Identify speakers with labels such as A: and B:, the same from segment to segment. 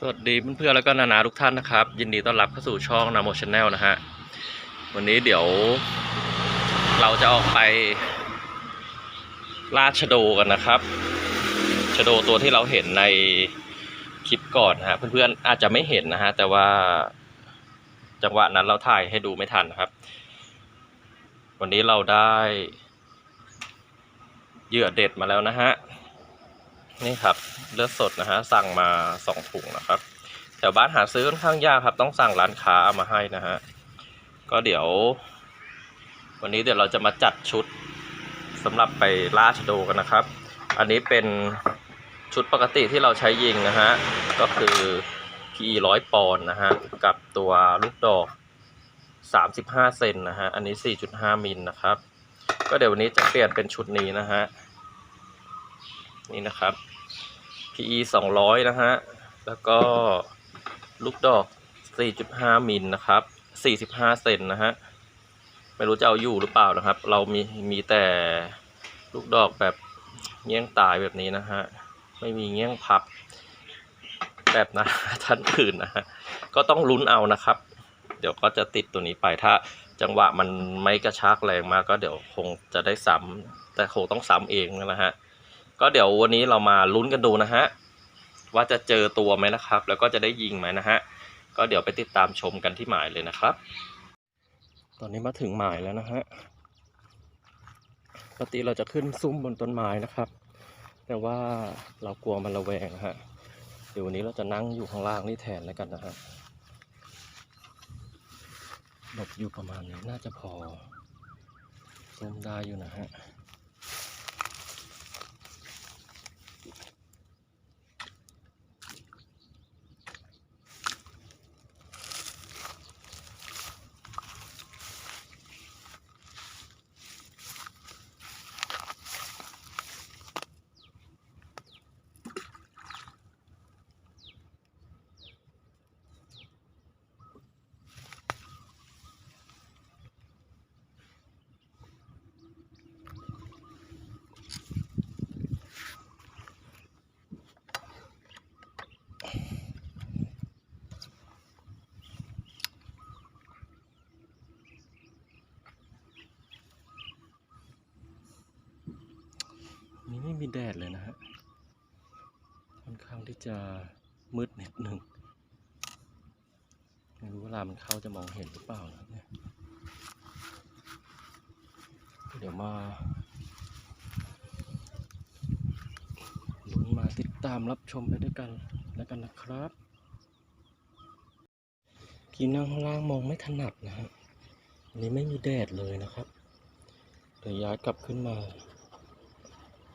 A: สวัสดีเพื่อนๆแล้วก็นานาทุกท่านนะครับ ยินดีต้อนรับเข้าสู่ช่องนาโมชแนลนะฮะวันนี้เดี๋ยว เราจะออกไปล่าชะโดกันนะครับชะโดตัวที่เราเห็นในคลิปก่อนนะฮะเพื่อนๆอาจจะไม่เห็นนะฮะแต่ว่าจังหวะนั้นเราถ่ายให้ดูไม่ทันนะครับ วันนี้เราได้เหยื่อเด็ดมาแล้วนะฮะ นี่ครับเลือดสดนะฮะสั่งมาสองถุงนะครับแถวบ้านหาซื้อค่อนข้างยากครับ ต้องสั่งร้านค้าเอามาให้นะฮะก็เดี๋ยว วันนี้เดี๋ยวเราจะมาจัดชุดสำหรับไปล่าชโดกันนะครับ อันนี้เป็นชุดปกติที่เราใช้ยิงนะฮะก็คือ PE ร้อยปอนนะฮะกับตัวลูกดอก 35 เซนนะฮะอันนี้ 4.5 มิลนะครับ ก็เดี๋ยววันนี้จะเปลี่ยนเป็นชุดนี้นะฮะ นี่นะครับ PE 200 นะฮะ แล้วก็ลูกดอก 4.5 มิลนะครับ 45 เซนนะฮะ ไม่รู้จะเอาอยู่หรือเปล่านะครับ เรามีมีแต่ลูกดอกแบบเงี้ยงตายแบบนี้นะฮะ ไม่มีเงี้ยงพับ แบบนะท่านอื่นนะฮะ ก็ต้องลุ้นเอานะครับ เดี๋ยวก็จะติดตัวนี้ไปถ้าจังหวะมันไม่กระชากแรงมากก็เดี๋ยวคงจะได้ซ้ำแต่คงต้องซ้ำเองนะฮะ ก็เดี๋ยววันนี้เรามาลุ้นกันดูนะฮะว่าจะเจอตัวไหมนะครับ แล้วก็จะได้ยิงไหมนะฮะก็เดี๋ยวไปติดตามชมกันที่หมายเลยนะครับ ตอนนี้มาถึงหมายแล้วนะฮะปกติเราจะขึ้นซุ้มบนต้นไม้นะครับ แต่ว่าเรากลัวมันระแวงนะฮะเดี๋ยววันนี้เราจะนั่งอยู่ข้างล่างนี่แทนแล้วกันนะฮะหลบอยู่ประมาณนี้น่าจะพอซุ้มได้อยู่นะฮะ ม่มีแดดเลยนะฮะ ค่อนข้างที่จะมืดนิดหนึ่งไม่รู้เวลามันเข้าจะมองเห็นหรือเปล่านะเนี่ย เดี๋ยวมาลุ้นมาติดตามรับชมไปด้วยกันแล้วกันนะครับที่นั่งข้างล่างมองไม่ถนัดนะฮะอันนี้ไม่มีแดดเลยนะครับ เดี๋ยวย้ายกลับขึ้นมา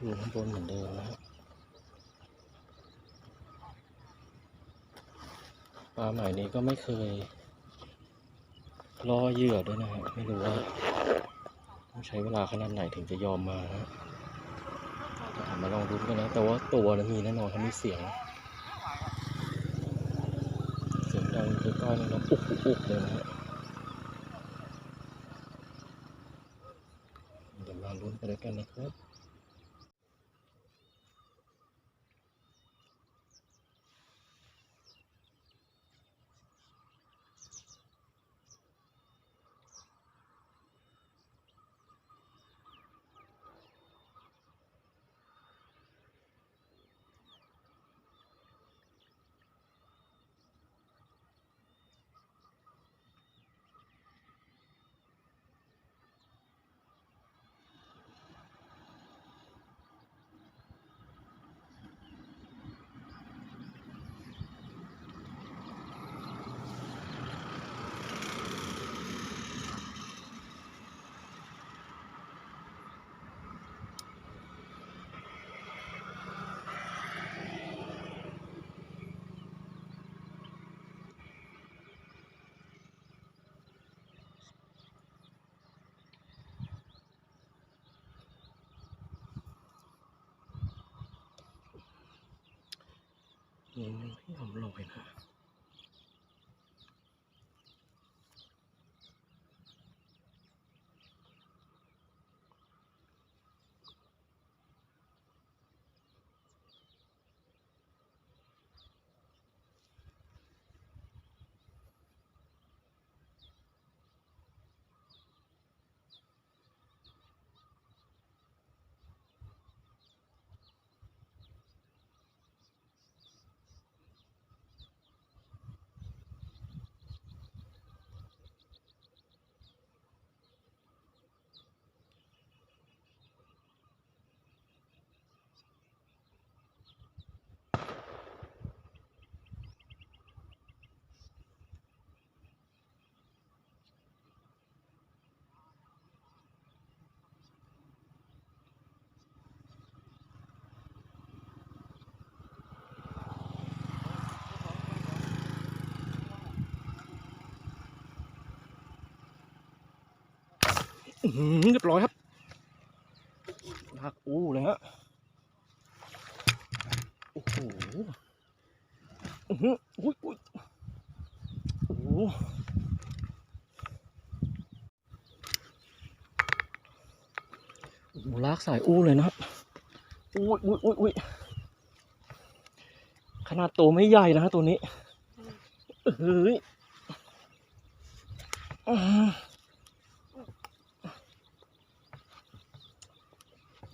A: อยู่ข้างบนเหมือนเดิมนะฮะปลาใหมายนี้ก็ไม่เคยล่อเหยื่อด้วยนะฮะไม่รู้ว่าต้องใช้เวลาขนาดไหนถึงจะยอมมานะฮะมาลองดูกันนะ แต่ว่าตัวนะมีแน่นอนเขามีเสียง เสียงดังใกล้ๆแล้วอุกอุกอุกเลยนะฮะเดี๋ยวมาลุ้นไปด้วยกันนะครับ ยังไม่ยอมลอยนะ เรียบร้อยครับลากอู้เลยฮะโอ้โหอื้อหืออุ้ยอุ้ยโอ้โหโอ้โหลากสายอู้เลยนะครับอุ้ยอุ้ยอุ้ยอุ้ยขนาดตัวไม่ใหญ่นะฮะตัวนี้เฮ้ยหือ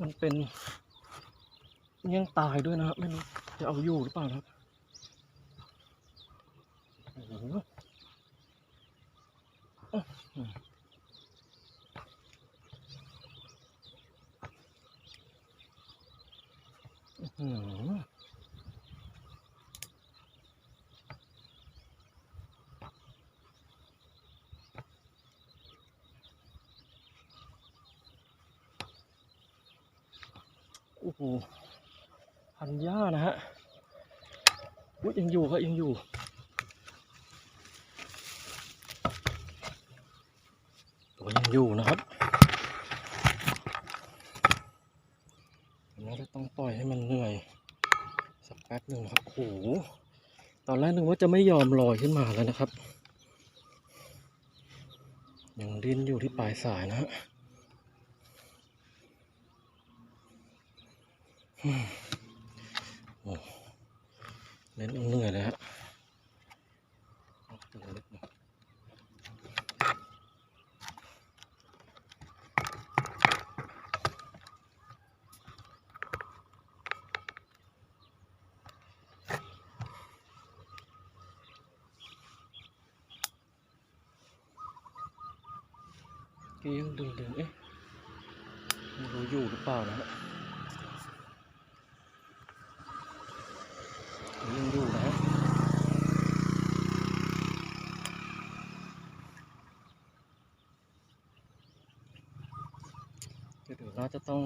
A: มัน เป็นเงี้ยงตายด้วยนะครับ ไม่รู้จะเอาอยู่หรือเปล่าครับโอ้โหอื้อหืออื้อหือ โอ้โหพันหญ้านะฮะอุ๊ยยังอยู่ครับยังอยู่ตัวยังอยู่นะครับน่าจะต้องปล่อยให้มันเหนื่อย สักแป๊บหนึ่งครับโอ้โหตอนแรกนึกว่าจะไม่ยอมลอยขึ้นมาแล้วนะครับ ยังดิ้นอยู่ที่ปลายสายนะฮะอืม โอ้เล่นเหนื่อยเลยฮะเล็กหน่อยก็ยังดึงดึงๆเอ๊ะไม่รู้อยู่หรือเปล่านะฮะ ยังอยู่นะเดี๋ยวน่าจะต้อง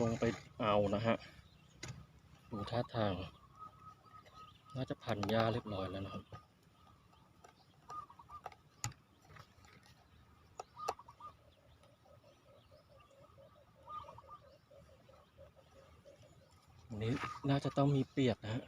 A: ลงไปเอานะฮะ ดูท่าทาง น่าจะพันหญ้าเรียบร้อยแล้วนะครับ นี้น่าจะต้องมีเปียกนะฮะ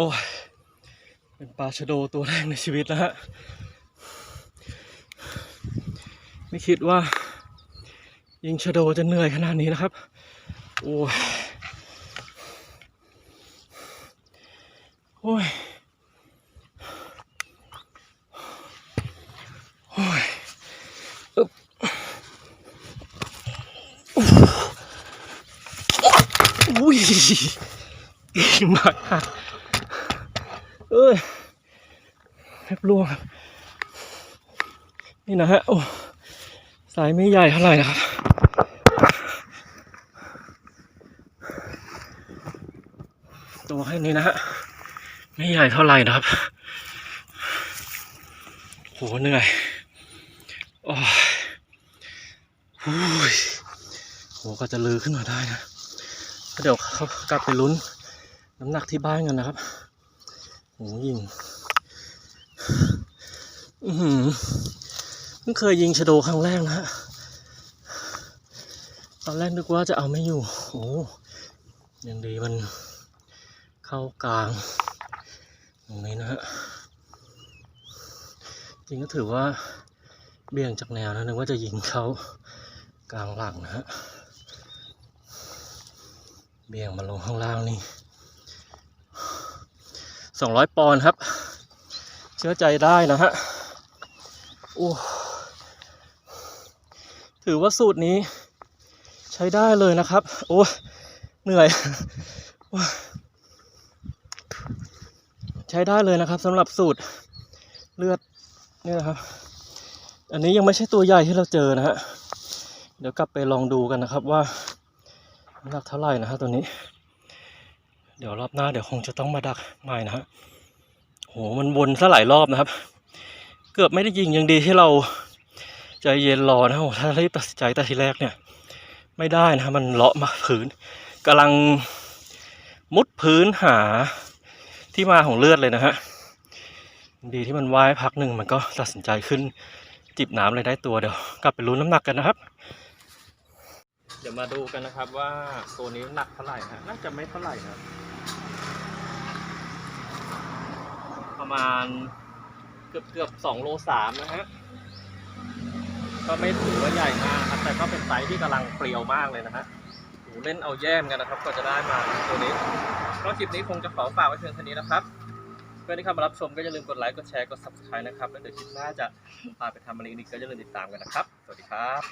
B: อ้ยเป็นปลาชะโดตัวแรกในชีวิตนะฮะ ไม่คิดว่า ยิงชะโดจะเหนื่อยขนาดนี้นะครับ โอ้ยโอ้ยโอ้ยอึ๊บอุ้ยเก่งมาก เอ้ยแทบล่วงครับ นี่นะฮะ โอ้ สายไม่ใหญ่เท่าไหร่นะครับ ตัวแค่นี้นะฮะ ไม่ใหญ่เท่าไหร่นะครับ โห เหนื่อย โอ้ยโอ้ยโหก็จะลือขึ้นมาได้นะ เดี๋ยวเขากลับไปลุ้นน้ำหนักที่บ้านกันนะครับ โหยิงอือหือเพิ่งเคยยิงชโดครั้งแรกนะฮะ ตอนแรกนึกว่าจะเอาไม่อยู่ โอ้ยังดีมันเข้ากลาง ตรงนี้นะฮะ จริงก็ถือว่าเบี่ยงจากแนวนะนึกว่าจะยิงเขากลางหลังนะฮะ เบี่ยงมาลงข้างล่างนี่ สองร้อยปอนด์ครับ เชื่อใจได้นะฮะโอ้ถือว่าสูตรนี้ ใช้ได้เลยนะครับ โอ้เหนื่อยอใช้ได้เลยนะครับสำหรับสูตรเลือดนี่นะครับ อันนี้ยังไม่ใช่ตัวใหญ่ที่เราเจอนะฮะเดี๋ยวกลับไปลองดูกันนะครับว่าหนักเท่าไหร่นะฮะตัวนี้ เดี๋ยวรอบหน้าเดี๋ยวคงจะต้องมาดักใหม่นะฮะโหมันวนซะหลายรอบนะครับ เกือบไม่ได้ยิงยังดีที่เราใจเย็นรอนะโอ้ถ้ารีบตัดสินใจแต่ทีแรกเนี่ย ไม่ได้นะมันเลาะมาพื้นกำลังมุดพื้นหาที่มาของเลือดเลยนะฮะดีที่มันว่ายพักหนึ่งมันก็ตัดสินใจขึ้น จิบน้ำเลยได้ตัวเดี๋ยว กลับไปรู้นน้ำหนักกันนะครับ เดี๋ยวมาดูกันนะครับว่าตัวนี้หนักเท่าไหร่ฮะน่าจะไม่เท่าไหร่นะ ประมาณเกือบเกือบสองโลสามนะฮะ ก็ไม่ถือว่าใหญ่มากครับ แต่ก็เป็นไซส์ที่กำลังเปรียวมากเลยนะฮะโหเล่นเอาแย่มกันนะครับ ก็จะได้มาตัวนี้ก็คลิปนี้คงจะขอฝากไว้เพียงเท่านี้นะครับเพื่อนที่เข้ามารับชมก็อย่าลืมกดไลค์ กดแชร์ กด subscribe นะครับ แล้วเดี๋ยวคลิปหน้าจะพาไปทำอะไรอีกก็อย่าลืมติดตามกันนะครับ สวัสดีครับ